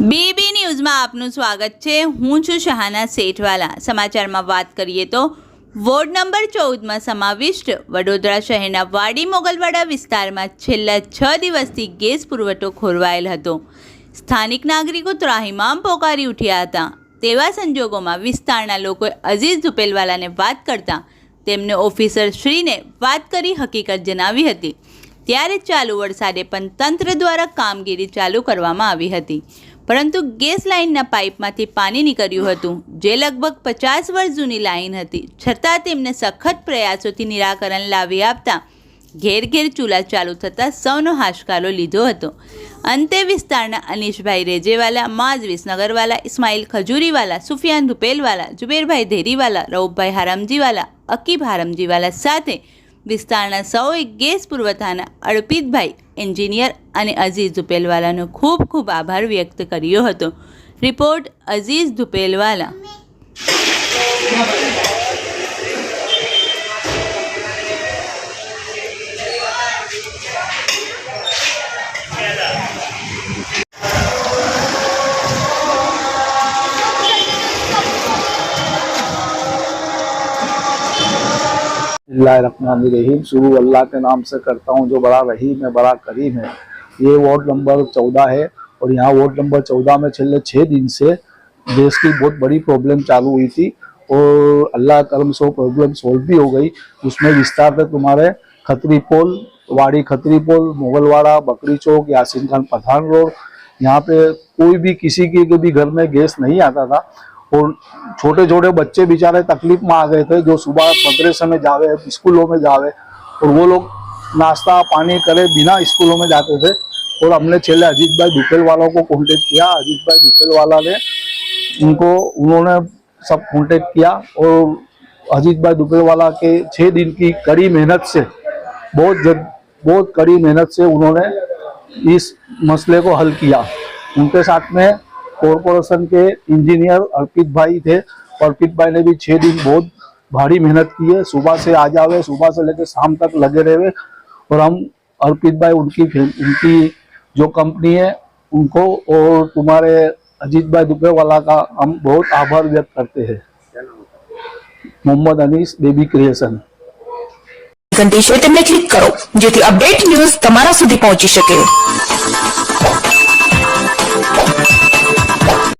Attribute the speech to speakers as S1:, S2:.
S1: BB ન્યૂઝમાં આપનું સ્વાગત છે. હું છું શહાના શેઠવાલા. સમાચારમાં વાત કરીએ તો વોર્ડ નંબર ચૌદમાં સમાવિષ્ટ વડોદરા શહેરના વાડી મોગલવાડા વિસ્તારમાં છેલ્લા છ દિવસથી ગેસ પુરવઠો ખોરવાયેલ હતો. સ્થાનિક નાગરિકો ત્રાહિમામ પોકારી ઉઠ્યા હતા. તેવા સંજોગોમાં વિસ્તારના લોકોએ અઝીઝ ઝુપેલવાલાને વાત કરતા તેમને ઓફિસર શ્રીને વાત કરી હકીકત જણાવી હતી. ત્યારે ચાલુ વરસાદે પણ તંત્ર દ્વારા કામગીરી ચાલુ કરવામાં આવી હતી. પરંતુ ગેસ લાઇનના પાઇપમાંથી પાણી નીકળ્યું હતું, જે લગભગ પચાસ વર્ષ જૂની લાઇન હતી. છતાં તેમને સખત પ્રયાસોથી નિરાકરણ લાવી આપતા ઘેર ઘેર ચૂલા ચાલુ થતાં સૌનો હાશકારો લીધો હતો. અંતે વિસ્તારના અનીશભાઈ રેજેવાલા માજ વિસનગરવાલા ઇસ્માઇલ ખજૂરીવાલા, સુફિયાન રૂપેલવાલા જુબેરભાઈ ધેરીવાલા રઉફભાઈ હારમજીવાલા, અકીબ હારમજીવાલા સાથે વિસ્તારના સૌએ ગેસ પુરવઠાના અર્પિતભાઈ, એન્જિનિયર અને અઝીઝ ધુપેલવાલાનો ખૂબ ખૂબ આભાર વ્યક્ત કર્યો હતો. રિપોર્ટ અઝીઝ ધુપેલવાલા
S2: रहीम शुरू अल्लाह के नाम से करता हूँ, जो बड़ा रहीम है, बड़ा करीम है। ये वार्ड नंबर चौदह है और यहाँ वार्ड नंबर चौदह में पिछले छः दिन से गैस की बहुत बड़ी प्रॉब्लम चालू हुई थी और अल्लाह करम से वो प्रॉब्लम सॉल्व भी हो गई। उसमें विस्तार पे तुम्हारे खतरी पोल, वाड़ी खतरी पोल, मुगलवाड़ा, बकरी चौक, यासिन खान पठान रोड, यहाँ पे कोई भी किसी के भी घर में गैस नहीं आता था। और छोटे छोटे बच्चे बेचारे तकलीफ़ में आ गए थे, जो सुबह मदरसे में जावे, स्कूलों में जावे, और वो लोग नाश्ता पानी करे बिना स्कूलों में जाते थे। और हमने छेले अजीत भाई दुपेल वालों को कॉन्टेक्ट किया। अजीत भाई दुपेल वाला ने उनको, उन्होंने सब कॉन्टेक्ट किया। और अजीत भाई दुपेल वाला के छः दिन की कड़ी मेहनत से, बहुत जब, बहुत कड़ी मेहनत से उन्होंने इस मसले को हल किया। उनके साथ में कॉरपोरेशन के इंजीनियर अर्पित भाई थे अर्पित भाई ने भी छह दिन बहुत भारी मेहनत की है सुबह से आ जावे सुबह से लेकर शाम तक लगे रहे और हम अर्पित भाई उनकी फैम- उनकी जो कंपनी है उनको और तुम्हारे अजीत भाई दुबे वाला का हम बहुत आभार व्यक्त करते हैं मोहम्मद अनीस बेबी क्रिएशन
S3: ઘંટી છે તેમને ક્લિક કરો જેથી અપડેટ ન્યૂઝ તમારા સુધી પહોંચી શકે